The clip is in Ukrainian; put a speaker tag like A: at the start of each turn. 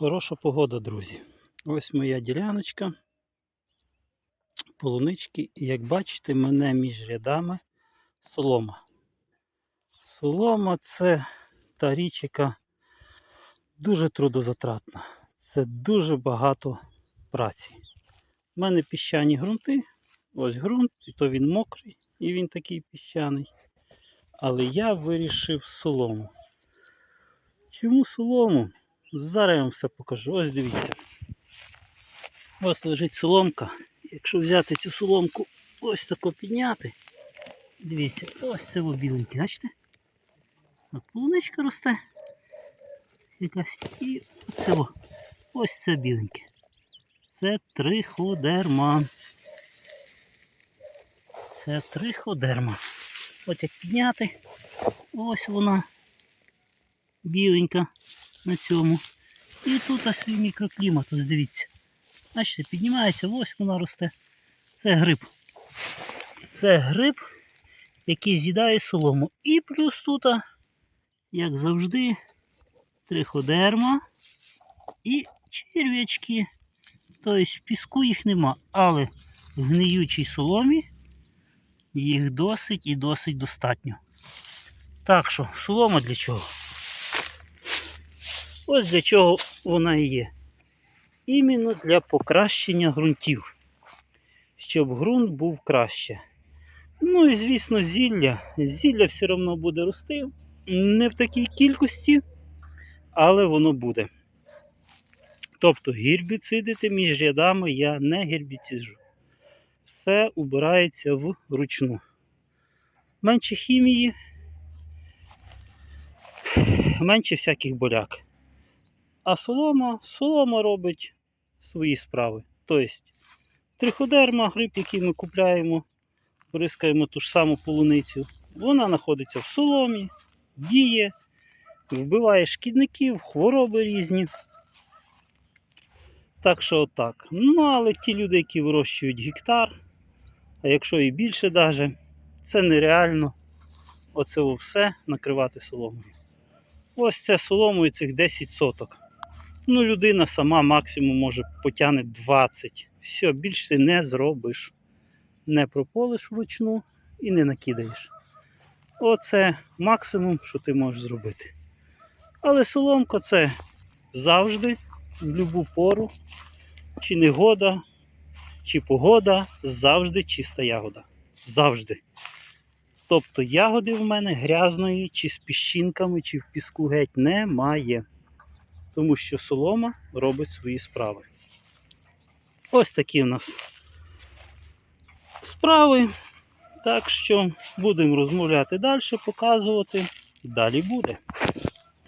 A: Хороша погода, друзі. Ось моя діляночка. Полунички. І як бачите, мене між рядами солома. Солома це та річ, яка дуже трудозатратна. Це дуже багато праці. У мене піщані ґрунти. Ось ґрунт, і то він мокрий, і він такий піщаний. Але я вирішив солому. Чому солому? Зараз я вам все покажу. Ось дивіться. Ось лежить соломка. Якщо взяти цю соломку, ось тако підняти. Дивіться, ось це біленьке, бачите? От полуничка росте. Якась. І оце. Ось це біленьке. Це триходерма. Це триходерма. От як підняти. Ось вона. Біленька на цьому. І тут ось свій мікроклімат, ось дивіться. Бачите, піднімається, ось вона росте. Це гриб. Це гриб, який з'їдає солому. І плюс тут, як завжди, триходерма і черв'ячки. Тобто піску їх нема, але в гниючій соломі їх досить і досить достатньо. Так що, солома для чого? Ось для чого вона і є. Іменно для покращення ґрунтів, щоб ґрунт був краще. Ну і звісно, зілля. Зілля все одно буде рости. Не в такій кількості, але воно буде. Тобто гербіцидити між рядами я не гербіцижу. Все убирається вручну. Менше хімії, менше всяких боляк. А солома, солома робить свої справи. Тобто триходерма, гриб, який ми купляємо, бризкаємо ту ж саму полуницю, вона знаходиться в соломі, діє, вбиває шкідників, хвороби різні. Так що отак. Ну, але ті люди, які вирощують гектар, а якщо і більше даже, це нереально оце все накривати соломою. Ось це соломою цих 10 соток. Ну, людина сама максимум може потягне 20. Все, більше ти не зробиш. Не прополиш вручну і не накидаєш. Оце максимум, що ти можеш зробити. Але соломка це завжди, в будь-яку пору, чи негода, чи погода, завжди чиста ягода. Завжди. Тобто ягоди в мене грязної, чи з піщинками, чи в піску геть немає тому що солома робить свої справи. Ось такі у нас справи. Так що будемо розмовляти далі, показувати. Далі буде.